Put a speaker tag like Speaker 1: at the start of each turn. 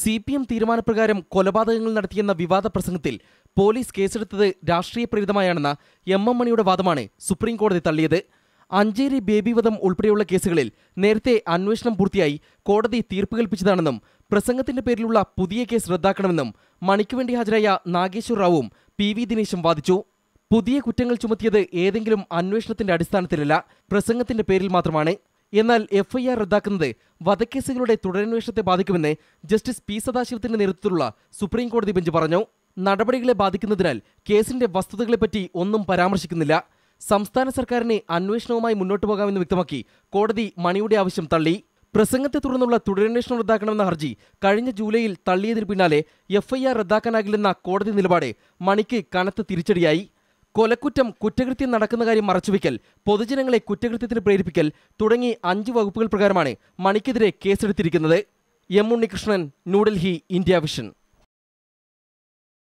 Speaker 1: C P M തീരുമാനപ്രകാരം കൊലപാതകങ്ങൾ നടത്തിയെന്ന വിവാദ പ്രസംഗത്തിൽ പോലീസ് കേസെടുത്തത് രാഷ്ട്രീയ പ്രേരിതമായാണെന്ന എം എം മണിയുടെ വാദമാണ് സുപ്രീം കോടതി തള്ളിയത്. അഞ്ചേരി ബേബി വധം ഉൾപ്പെടെയുള്ള കേസുകളിൽ നേരത്തെ അന്വേഷണം പൂർത്തിയായി കോടതി തീർപ്പ് കൽപ്പിച്ചതാണെന്നും പ്രസംഗത്തിന്റെ പേരിലുള്ള പുതിയ കേസ് റദ്ദാക്കണമെന്നും മണിക്ക് വേണ്ടി ഹാജരായ നാഗേശ്വർ റാവുവും പി വി ദിനേശും വാദിച്ചു. പുതിയ കുറ്റങ്ങൾ ചുമത്തിയത് ഏതെങ്കിലും അന്വേഷണത്തിന്റെ അടിസ്ഥാനത്തിലല്ല പ്രസംഗത്തിന്റെ പേരിൽ മാത്രമാണ്. എന്നാൽ എഫ്ഐആർ റദ്ദാക്കുന്നത് വധക്കേസുകളുടെ തുടരന്വേഷണത്തെ ബാധിക്കുമെന്ന് ജസ്റ്റിസ് പി സദാശിവത്തിന്റെ നേതൃത്വത്തിലുള്ള സുപ്രീം കോടതി ബെഞ്ച് പറഞ്ഞു. നടപടികളെ ബാധിക്കുന്നതിനാൽ കേസിന്റെ വസ്തുതകളെപ്പറ്റി ഒന്നും പരാമർശിക്കുന്നില്ല. സംസ്ഥാന സർക്കാരിനെ അന്വേഷണവുമായി മുന്നോട്ടു പോകാമെന്ന് വ്യക്തമാക്കി കോടതി മണിയുടെ ആവശ്യം തള്ളി. പ്രസംഗത്തെ തുടർന്നുള്ള തുടരന്വേഷണം റദ്ദാക്കണമെന്ന ഹർജി കഴിഞ്ഞ ജൂലൈയിൽ തള്ളിയതിന് പിന്നാലെ എഫ്ഐആർ റദ്ദാക്കാനാകില്ലെന്ന കോടതി നിലപാട് മണിക്ക് കനത്ത തിരിച്ചടിയായി. കൊലക്കുറ്റം കുറ്റകൃത്യം നടക്കുന്ന കാര്യം മറച്ചുവെക്കൽ പൊതുജനങ്ങളെ കുറ്റകൃത്യത്തിന് പ്രേരിപ്പിക്കൽ തുടങ്ങി അഞ്ച് വകുപ്പുകൾ പ്രകാരമാണ് മണിക്കെതിരെ കേസെടുത്തിരിക്കുന്നത്. M Unnikrishnan New Delhi India Vision.